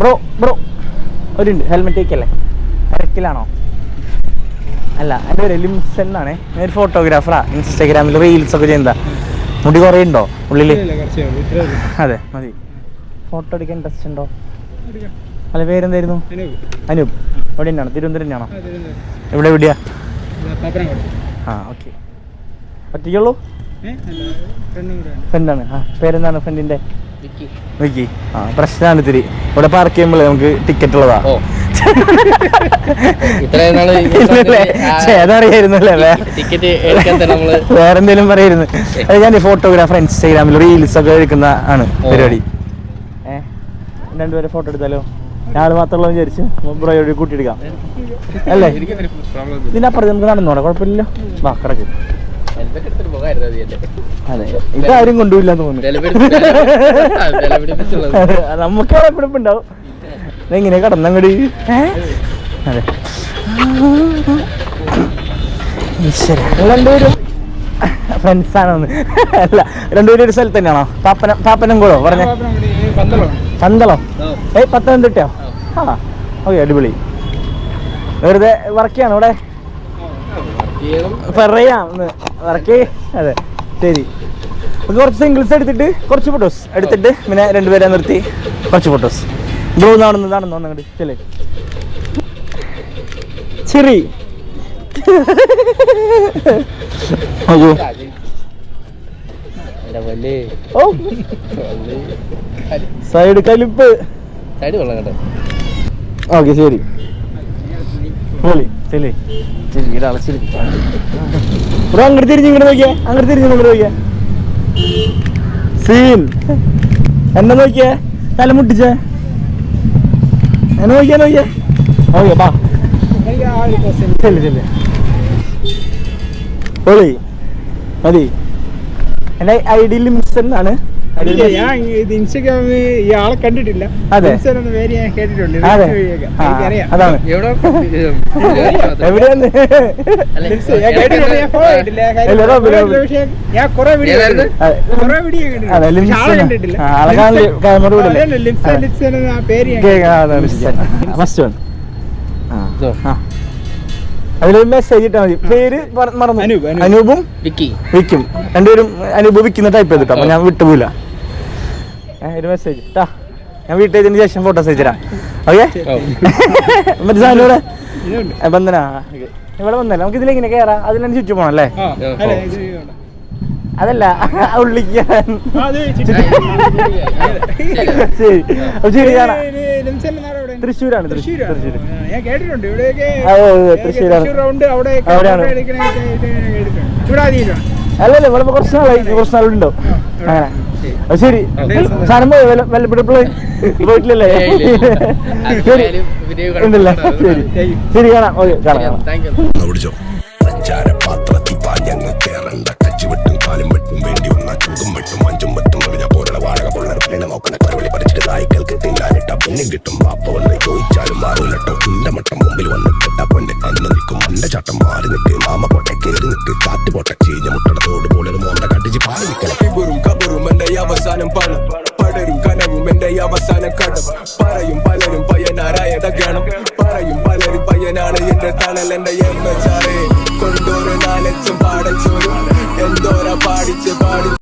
Bro bro ഒരു helmet വയ്ക്കല്ലേ തിരക്കിലാണോ? അല്ല എന്റെ പേര് ലിംസൺ എന്നാണ്. ഞാൻ ഒരു ഫോട്ടോഗ്രാഫറാ ഇൻസ്റ്റാഗ്രാമിൽ റീൽസ് ഒക്കെ ചെയ്യുന്നതാ. മുടി കുറേ ഉണ്ടോ ഉള്ളിൽ അതെ മതി. ഫോട്ടോ എടുക്കാൻ ഇൻട്രസ്റ്റ് ഉണ്ടോ? അല്ല പേരെന്തായിരുന്നു? അനൂപ്. എവിടെ തന്നെയാണോ തിരുവനന്തപുരം. തന്നെയാണോ എവിടെ എവിടെയാ? ആ ഓക്കെ. ഒറ്റയ്ക്കുള്ളൂ? ഫ്രണ്ടാണ് ആ പേരെന്താണ് ഫ്രണ്ടിന്റെ വിക്കി. ആ പ്രശ്നമാണ് ഇത്തിരി. ഇവിടെ പാർക്ക് ചെയ്യുമ്പോൾ നമുക്ക് ടിക്കറ്റ് ഉള്ളതാ. അതറിയായിരുന്നല്ലേ? നമ്മൾ വേറെ എന്തെങ്കിലും പറയായിരുന്നു അത് ഞാൻ ഫോട്ടോഗ്രാഫർ ഇൻസ്റ്റാഗ്രാമിൽ റീൽസ് ഒക്കെ എടുക്കുന്ന ആണ്. പരിപാടി. രണ്ടുപേരെ ഫോട്ടോ എടുത്താലോ? ഞാൾ മാത്രമുള്ള വിചാരിച്ച്. ബ്രോയോട് കൂട്ടിയെടുക്കാം അല്ലേ? ഇതിന്റെ അപ്പുറത്ത് നമുക്ക് നടന്നോടാ? കുഴപ്പമില്ലല്ലോ. വാ കിടക്ക്. അതെ ഇതാരും കൊണ്ടുപോയില്ല തോന്നുന്നു. നമുക്ക് അവിടെ പിടിപ്പുണ്ടാവും ഇതെങ്ങനെ കടന്നങ്ങടി? അതെ. രണ്ടുപേരും ഫ്രണ്ട്സ് ആണോന്ന്. അല്ല രണ്ടുപേരും ഒരു സ്ഥലത്ത് തന്നെയാണോ? പാപ്പന പാപ്പനംകുളോ പറഞ്ഞ? പന്തളോ. ഏയ് പത്തനംതിട്ടയോ? ആ ഓക്കെ അടിപൊളി. വെറുതെ വർക്ക് ചെയ്യണം ഇവിടെ പറയാം വർക്ക് അതെ. ശരി. കുറച്ച് സിംഗിൾസ് എടുത്തിട്ട് കുറച്ച് ഫോട്ടോസ് എടുത്തിട്ട് പിന്നെ രണ്ടുപേരെ നിർത്തി കുറച്ച് ഫോട്ടോസ് ബ്രോ നടന്ന് നടന്നു അങ്ങോട്ട് ചെല്ലേ അയ്യോ. ഓ സൈഡ് കലിപ്പ്. സൈഡ് കൊള്ളാം കേട്ടോ. ഓക്കെ ശരി. ശരി വീട് ശരി ബ്രോ അങ്ങോട്ട് തിരിഞ്ഞ് ഇങ്ങോട്ട് നോക്കിയേ. അങ്ങോട്ട് തിരിഞ്ഞ് ഇങ്ങോട്ട് നോക്കിയേ. സീൻ. എന്നെ നോക്കിയേ. തല മുട്ടിച്ചേ. എന്നെ നോക്കിയാ നോക്കിയേ. ഓക്കെ ബാ. ചെല്ലു ചെല്ലു. ഓളി മതി. എന്റെ ഐ ഡി ലിമിറ്റ്സ് എന്നാണ് ഞാൻ ഇത് ഇൻസ്റ്റഗ്രാമിൽ ഈ ആളെ കണ്ടിട്ടില്ല. അതെ. ഇൻസ്റ്റ എന്ന പേര് ഞാൻ കേട്ടിട്ടുണ്ട്. അതാണ്. എവിടെയാണ്? ഞാൻ കുറെ വീഡിയോ കുറെ വീഡിയോ. കണ്ടിട്ടില്ല. ആ, ആളെ പേര് ഫസ്റ്റ്? അതിലൊരു മെസ്സേജ് ഇട്ടാൽ മതി. പേര് മറന്നു. അനൂപ്, വിക്കി. രണ്ടുപേരും അനൂപ് വിക്കുന്ന ടൈപ്പ് ചെയ്തിട്ടോ അപ്പൊ ഞാൻ വിട്ടുപോയില്ല ഒരു മെസ്സേജ് ട്ടാ ഞാൻ വീട്ടിൽ ശേഷം ഫോട്ടോസ് അയച്ചുതരാം ഓക്കെ? മറ്റേ സാധനം ഇവിടെ. ബന്ധന. ഇവിടെ വന്നല്ലേ? നമുക്ക് ഇതിലേക്ക് ഇങ്ങനെ കയറാം അതിനനുസരിച്ച് പോകണം അല്ലേ ആ, അല്ല, ഇത് ഇതുണ്ട്. അതല്ല ഉള്ളിക്ക്. ശരി. അപ്പൊ ശരി കാണാം. ഇത് ലിംസ് എന്ന നാട് എവിടെയാണ്? തൃശ്ശൂരാണ് തൃശ്ശൂർ തൃശ്ശൂരാണ്. ഞാൻ കേട്ടിട്ടുണ്ട്. ഇവിടെയൊക്കെ തൃശ്ശൂരാണ്. അല്ലല്ല ഇവിടെ കുറച്ച് നാളായി. കുറച്ച് നാളുണ്ടോ. അങ്ങനെ. ശരി. സാധനം പോയി? വല്ലപ്പോഴപ്പോഴേ പോയിട്ടില്ലല്ലേ. ശരി. ഉണ്ടല്ലേ? ശരി. ശരി കാണാം. ഓക്കെ കാണാം. താങ്ക് വേണ്ടി വിട്ടും അഞ്ചും വെട്ടും എറിഞ്ഞ പോലുള്ള വാടക പൊള്ളർ പിന്നെ നോക്കണ കരവളി പറിച്ചിട്ട് നായ്ക്കൾക്ക് തിന്നാനിട്ട പെണ്ണും കിട്ടും. വാപ്പ വന്ന് ചോദിച്ചാലും മാറൂലട്ടോ. ഇന്റെ മട്ടം മുമ്പിൽ വന്ന് പെട്ട പൊന്നെ അന്ന് നിൽക്കും. അന്റെ ചട്ടം മാറി നിൽക്ക് മാമ പോട്ടെ കയറി നിൽക്ക് കാറ്റ് പൊട്ട ചീഞ്ഞ മുട്ടട തോട് പോലെ ഒരു മോണ്ട കണ്ടിച്ച് പാടി നിൽക്കണം ഇവരും കബറും എന്റെ അവസാനം പണം. പടരും കനവും എന്റെ അവസാന കടം. പറയും പലരും പയ്യനാരായത ഗണം. പറയും പലരും പയ്യനാണ് എന്റെ തണൽ എന്റെ എമ്മ ചാറേ കൊണ്ടോരും നാലച്ചും പാടച്ചോരും. എന്തോര പാടിച്ച് പാടി